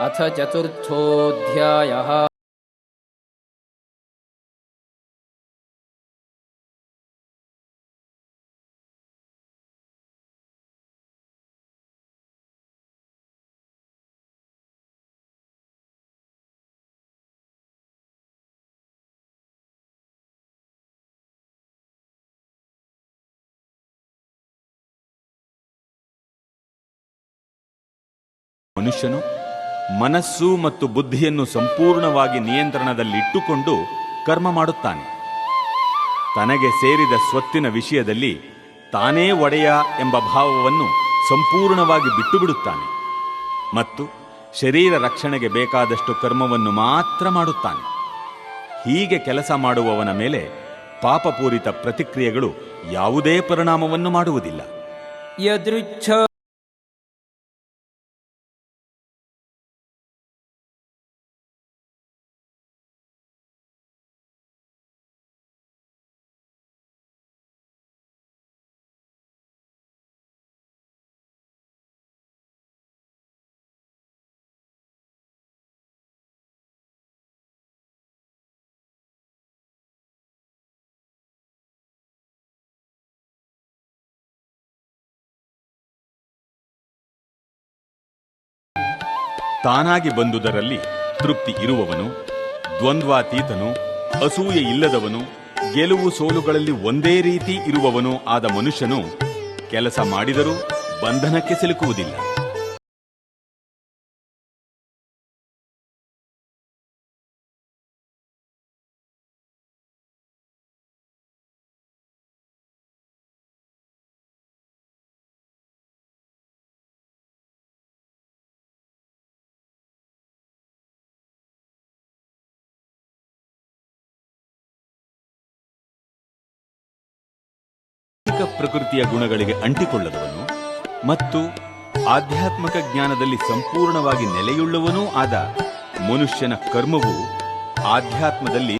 अथ चतुर्थोऽध्यायः। मनुष्यनों ಮನಸ್ಸು ಮತ್ತು ಬುದ್ಧಿಯನ್ನು ಸಂಪೂರ್ಣವಾಗಿ ನಿಯಂತ್ರಣದಲ್ಲಿಟ್ಟುಕೊಂಡು ಕರ್ಮ ಮಾಡುತ್ತಾನೆ. ತನಗೆ ಸೇರಿದ ಸ್ವತ್ತಿನ ವಿಷಯದಲ್ಲಿ ತಾನೇ ಒಡೆಯ ಎಂಬ ಭಾವವನ್ನು ಸಂಪೂರ್ಣವಾಗಿ ಬಿಟ್ಟುಬಿಡುತ್ತಾನೆ ಮತ್ತು ಶರೀರ ರಕ್ಷಣೆಗೆ ಬೇಕಾದಷ್ಟು ಕರ್ಮವನ್ನು ಮಾತ್ರ ಮಾಡುತ್ತಾನೆ. ಹೀಗೆ ಕೆಲಸ ಮಾಡುವವನ ಮೇಲೆ ಪಾಪಪೂರಿತ ಪ್ರತಿಕ್ರಿಯೆಗಳು ಯಾವುದೇ ಪರಿಣಾಮವನ್ನು ಮಾಡುವುದಿಲ್ಲ. ತಾನಾಗಿ ಬಂದುದರಲ್ಲಿ ತೃಪ್ತಿ ಇರುವವನು, ದ್ವಂದ್ವಾತೀತನು, ಅಸೂಯೆ ಇಲ್ಲದವನು, ಗೆಲುವು ಸೋಲುಗಳಲ್ಲಿ ಒಂದೇ ರೀತಿ ಇರುವವನು ಆದ ಮನುಷ್ಯನು ಕೆಲಸ ಮಾಡಿದರೂ ಬಂಧನಕ್ಕೆ ಸಿಲುಕುವುದಿಲ್ಲ. ಭೌತಿಕ ಪ್ರಕೃತಿಯ ಗುಣಗಳಿಗೆ ಅಂಟಿಕೊಳ್ಳದವನು ಮತ್ತು ಆಧ್ಯಾತ್ಮಿಕ ಜ್ಞಾನದಲ್ಲಿ ಸಂಪೂರ್ಣವಾಗಿ ನೆಲೆಯುಳ್ಳವನೂ ಆದ ಮನುಷ್ಯನ ಕರ್ಮವು ಆಧ್ಯಾತ್ಮದಲ್ಲಿ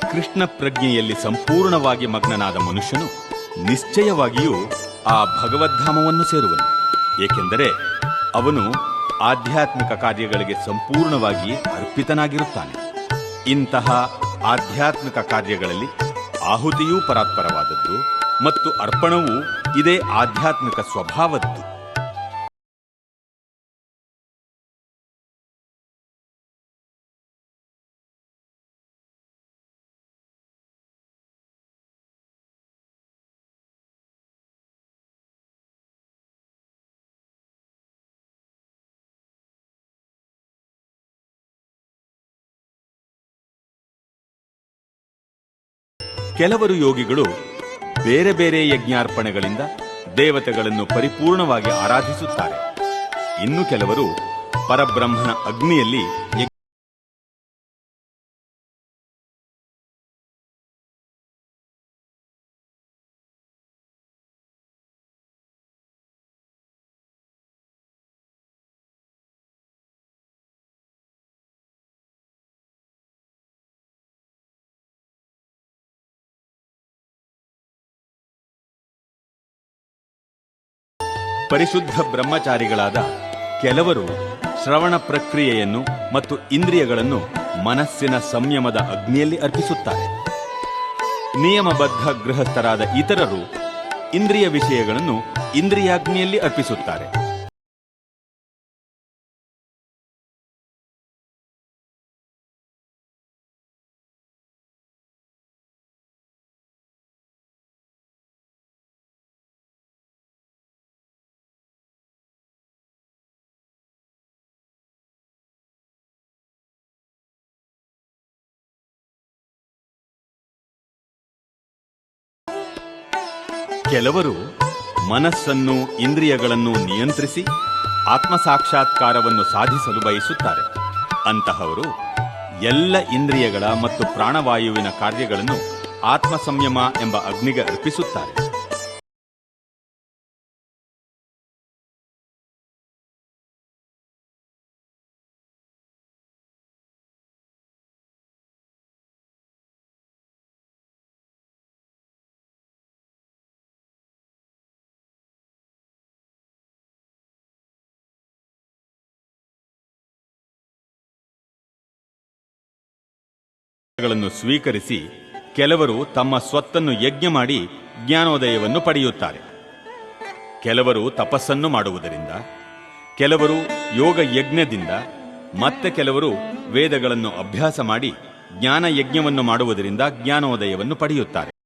ಕೃಷ್ಣ ಪ್ರಜ್ಞೆಯಲ್ಲಿ ಸಂಪೂರ್ಣವಾಗಿ ಮಗ್ನನಾದ ಮನುಷ್ಯನು ನಿಶ್ಚಯವಾಗಿಯೂ ಆ ಭಗವದ್ಧಾಮವನ್ನು ಸೇರುವನು. ಏಕೆಂದರೆ ಅವನು ಆಧ್ಯಾತ್ಮಿಕ ಕಾರ್ಯಗಳಿಗೆ ಸಂಪೂರ್ಣವಾಗಿ ಅರ್ಪಿತನಾಗಿರುತ್ತಾನೆ. ಇಂತಹ ಆಧ್ಯಾತ್ಮಿಕ ಕಾರ್ಯಗಳಲ್ಲಿ ಆಹುತಿಯೂ ಪರಾತ್ಪರವಾದದ್ದು ಮತ್ತು ಅರ್ಪಣವೂ ಇದೇ ಆಧ್ಯಾತ್ಮಿಕ ಸ್ವಭಾವದ್ದು. ಕೆಲವರು ಯೋಗಿಗಳು ಬೇರೆ ಬೇರೆ ಯಜ್ಞಾರ್ಪಣೆಗಳಿಂದ ದೇವತೆಗಳನ್ನು ಪರಿಪೂರ್ಣವಾಗಿ ಆರಾಧಿಸುತ್ತಾರೆ. ಇನ್ನು ಕೆಲವರು ಪರಬ್ರಹ್ಮನ ಅಗ್ನಿಯಲ್ಲಿ ಪರಿಶುದ್ಧ ಬ್ರಹ್ಮಚಾರಿಗಳಾದ ಕೆಲವರು ಶ್ರವಣ ಪ್ರಕ್ರಿಯೆಯನ್ನು ಮತ್ತು ಇಂದ್ರಿಯಗಳನ್ನು ಮನಸ್ಸಿನ ಸಂಯಮದ ಅಗ್ನಿಯಲ್ಲಿ ಅರ್ಪಿಸುತ್ತಾರೆ. ನಿಯಮಬದ್ಧ ಗೃಹಸ್ಥರಾದ ಇತರರು ಇಂದ್ರಿಯ ವಿಷಯಗಳನ್ನು ಇಂದ್ರಿಯಾಗ್ನಿಯಲ್ಲಿ ಅರ್ಪಿಸುತ್ತಾರೆ. ಕೆಲವರು ಮನಸ್ಸನ್ನು, ಇಂದ್ರಿಯಗಳನ್ನು ನಿಯಂತ್ರಿಸಿ ಆತ್ಮ ಸಾಕ್ಷಾತ್ಕಾರವನ್ನು ಸಾಧಿಸಲು ಬಯಸುತ್ತಾರೆ. ಅಂತಹವರು ಎಲ್ಲ ಇಂದ್ರಿಯಗಳ ಮತ್ತು ಪ್ರಾಣವಾಯುವಿನ ಕಾರ್ಯಗಳನ್ನು ಆತ್ಮ ಸಂಯಮ ಎಂಬ ಅಗ್ನಿಗೆ ಅರ್ಪಿಸುತ್ತಾರೆ. ಗಳನ್ನು ಸ್ವೀಕರಿಸಿ ಕೆಲವರು ತಮ್ಮ ಸ್ವತ್ತನ್ನು ಯಜ್ಞ ಮಾಡಿ ಜ್ಞಾನೋದಯವನ್ನು ಪಡೆಯುತ್ತಾರೆ. ಕೆಲವರು ತಪಸ್ಸನ್ನು ಮಾಡುವುದರಿಂದ, ಕೆಲವರು ಯೋಗ ಯಜ್ಞದಿಂದ, ಮತ್ತೆ ಕೆಲವರು ವೇದಗಳನ್ನು ಅಭ್ಯಾಸ ಮಾಡಿ ಜ್ಞಾನ ಯಜ್ಞವನ್ನು ಮಾಡುವುದರಿಂದ ಜ್ಞಾನೋದಯವನ್ನು ಪಡೆಯುತ್ತಾರೆ.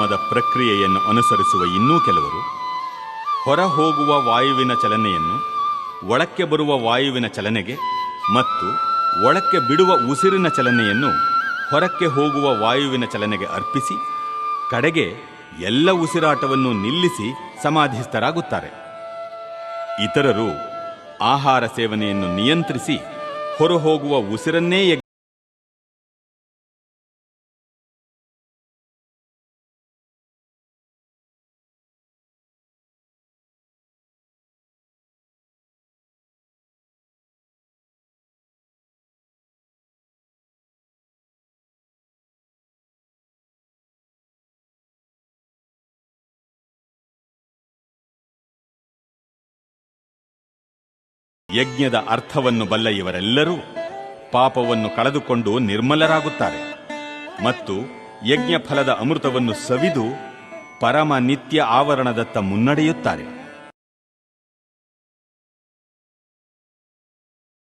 ಮದ ಪ್ರಕ್ರಿಯೆಯನ್ನು ಅನುಸರಿಸುವ ಇನ್ನೂ ಕೆಲವರು ಹೊರ ಹೋಗುವ ವಾಯುವಿನ ಚಲನೆಯನ್ನು, ಒಳಕ್ಕೆ ಬರುವ ವಾಯುವಿನ ಚಲನೆಗೆ ಮತ್ತು ಒಳಕ್ಕೆ ಬಿಡುವ ಉಸಿರಿನ ಚಲನೆಯನ್ನು ಹೊರಕ್ಕೆ ಹೋಗುವ ವಾಯುವಿನ ಚಲನೆಗೆ ಅರ್ಪಿಸಿ, ಕಡೆಗೆ ಎಲ್ಲ ಉಸಿರಾಟವನ್ನು ನಿಲ್ಲಿಸಿ ಸಮಾಧಿಸ್ಥರಾಗುತ್ತಾರೆ. ಇತರರು ಆಹಾರ ಸೇವನೆಯನ್ನು ನಿಯಂತ್ರಿಸಿ ಹೊರಹೋಗುವ ಉಸಿರನ್ನೇ ಯಜ್ಞದ ಅರ್ಥವನ್ನು ಬಲ್ಲ ಇವರೆಲ್ಲರೂ ಪಾಪವನ್ನು ಕಳೆದುಕೊಂಡು ನಿರ್ಮಲರಾಗುತ್ತಾರೆ. ಮತ್ತು ಯಜ್ಞ ಫಲದ ಅಮೃತವನ್ನು ಸವಿದು ಪರಮ ನಿತ್ಯ ಆವರಣದತ್ತ ಮುನ್ನಡೆಯುತ್ತಾರೆ.